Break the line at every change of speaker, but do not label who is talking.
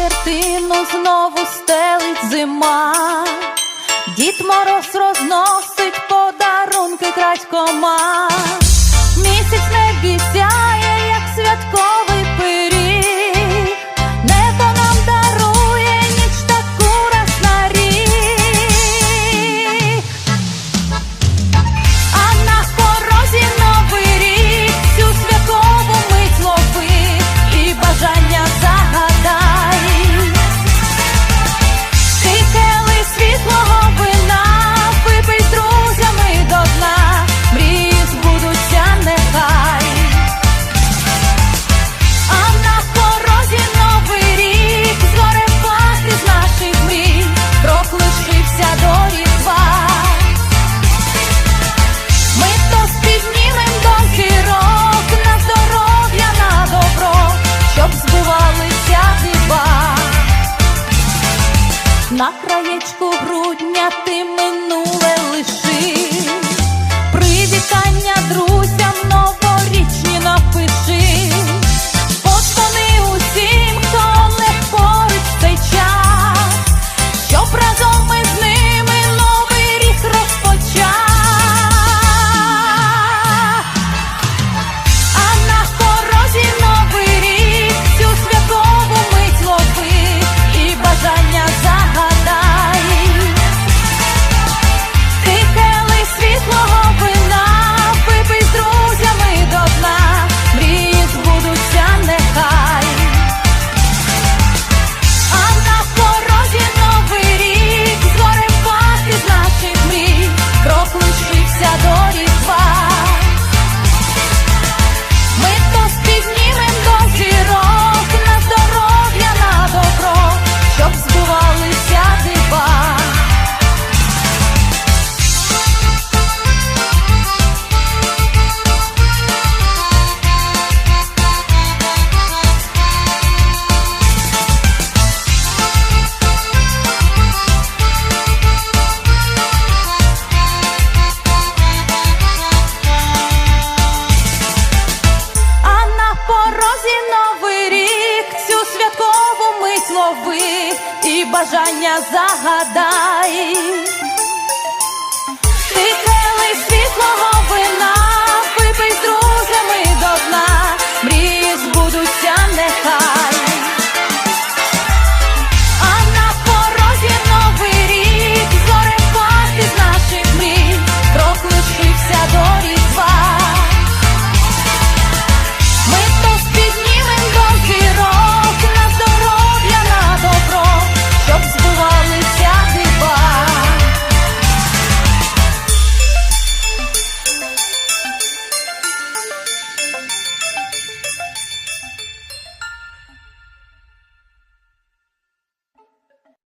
скатертину знову стелить зима, дід мороз розносить подарунки крадькома. краєчку грудня ти минуле лиши, привітання друзям новим зроби і бажання загадай.